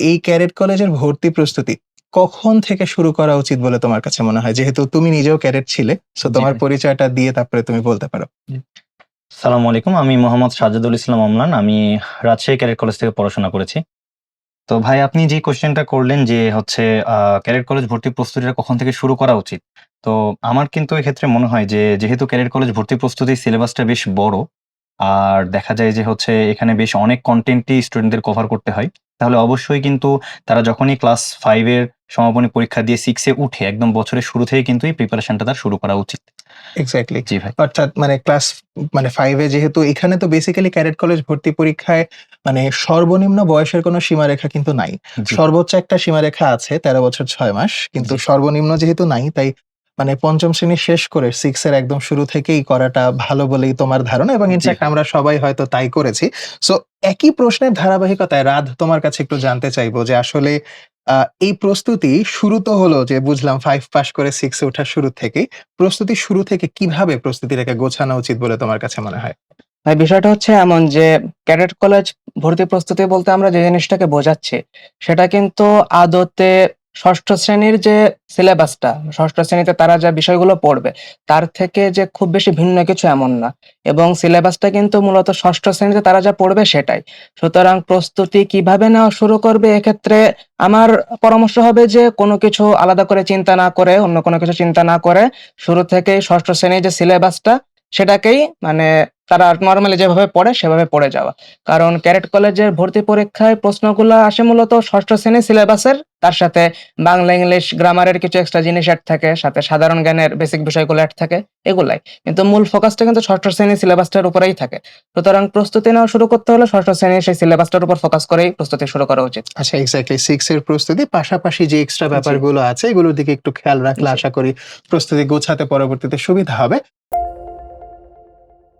এই ক্যারেট কলেজের ভর্তি প্রস্তুতি কখন থেকে শুরু করা উচিত বলে তোমার কাছে মনে হয়? যেহেতু তুমি নিজেও ক্যারেট ছিলে, সো তোমার পরিচয়টা দিয়ে তারপরে তুমি বলতে পারো। সালামু আলাইকুম। আমি মোহাম্মদ সাজ্জাদুল ইসলাম অমলান। আমি রাজশাহী ক্যারেট কলেজ থেকে পড়াশোনা করেছি। তো ভাই আপনি যে কোয়েশ্চেনটা করলেন যে হচ্ছে আ ক্যাডেট কলেজ ভর্তি প্রস্তুতিটা কখন থেকে শুরু করা উচিত? তো আমার কিন্তু এক্ষেত্রে মনে হয় যে যেহেতু ক্যাডেট কলেজ ভর্তি প্রস্তুতির সিলেবাসটা বেশ বড়, আর দেখা যায় যে হচ্ছে এখানে বেশ অনেক কনটেন্টই স্টুডেন্টদের কভার করতে হয়। তাহলে অবশ্যই কিন্তু তারা যখনই ক্লাস 5 এর সমাপনী পরীক্ষা দিয়ে 6 এ উঠে একদম বছরের শুরু থেকে কিন্তু এই প্রিপারেশনটা তার শুরু করা উচিত। এক্সাক্টলি। জি ভাই। অর্থাৎ মানে ক্লাস মানে 5 এ যেহেতু এখানে তো বেসিক্যালি ক্যাডেট কলেজ ভর্তি পরীক্ষায় মানে সর্বনিম্ন বয়সের কোনো সীমারেখা কিন্তু নাই। সর্বোচ্চ একটা সীমারেখা আছে ১৩ বছর ৬ মাস। কিন্তু সর্বনিম্ন যেহেতু নাই তাই মানে পঞ্চম শ্রেণি শেষ করে সিক্স এর একদম শুরু থেকেই করাটা ভালো বলেই তোমার ধারণা এবং ইনফ্যাক্ট আমরা সবাই হয়তো তাই করেছি। সো একই প্রশ্নের ধারাবাহিকতায় রাধ তোমার কাছে একটু জানতে চাইব যে আসলে এই প্রস্তুতি শুরু তো হলো যে বুঝলাম ফাইভ পাস করে 6 এ ওঠার শুরু থেকে প্রস্তুতি শুরু থেকে কীভাবে প্রস্তুতিটাকে গোছানো উচিত বলে তোমার কাছে মনে হয়? ভাই বিষয়টা হচ্ছে এমন যে ক্যাডেট কলেজ ভর্তি প্রস্তুতি বলতে আমরা যে জিনিসটাকে বোঝাচ্ছি, সেটা কিন্তু আদতে ষষ্ঠ শ্রেণির যে সিলেবাসটা, ষষ্ঠ শ্রেণীতে তারা যা বিষয়গুলো পড়বে, তার থেকে যে খুব বেশি ভিন্ন কিছু এমন না। এবং সিলেবাসটা কিন্তু মূলত ষষ্ঠ শ্রেণীতে তারা যা পড়বে সেটাই। সুতরাং প্রস্তুতি কীভাবে নেওয়া শুরু করবে এক্ষেত্রে আমার পরামর্শ হবে যে কোনো কিছু আলাদা করে চিন্তা না করে, অন্য কোনো কিছু চিন্তা না করে শুরু থেকেই ষষ্ঠ শ্রেণির যে সিলেবাসটা সেটাকেই মানে তারা নরমালি যেভাবে পড়ে সেভাবে পড়ে যাওয়া। কারণ ক্যারেট কলেজের ভর্তি পরীক্ষায় প্রশ্নগুলা আসে মূলত ষষ্ঠ শ্রেণির সিলেবাসের, তার সাথে বাংলা, ইংলিশ, গ্রামারের কিছু এক্সট্রা জিনিস অ্যাড থাকে, সাথে সাধারণ জ্ঞানের বেসিক বিষয়গুলো অ্যাড থাকে, এগুলাই। কিন্তু মূল ফোকাসটা কিন্তু ষষ্ঠ শ্রেণির সিলেবাসটার উপরেই থাকে। সুতরাং প্রস্তুতি নেওয়া শুরু করতে হলে ষষ্ঠ শ্রেণির সেই সিলেবাসটার উপর ফোকাস করেই প্রস্তুতি শুরু করা উচিত। আচ্ছা এক্সাক্টলি 6 এর প্রস্তুতি পাশাপাশি যে এক্সট্রা ব্যাপারগুলো আছে এগুলোর দিকে একটু খেয়াল রাখলে আশা করি প্রস্তুতি গোছাতে পরবর্তীতে সুবিধা হবে।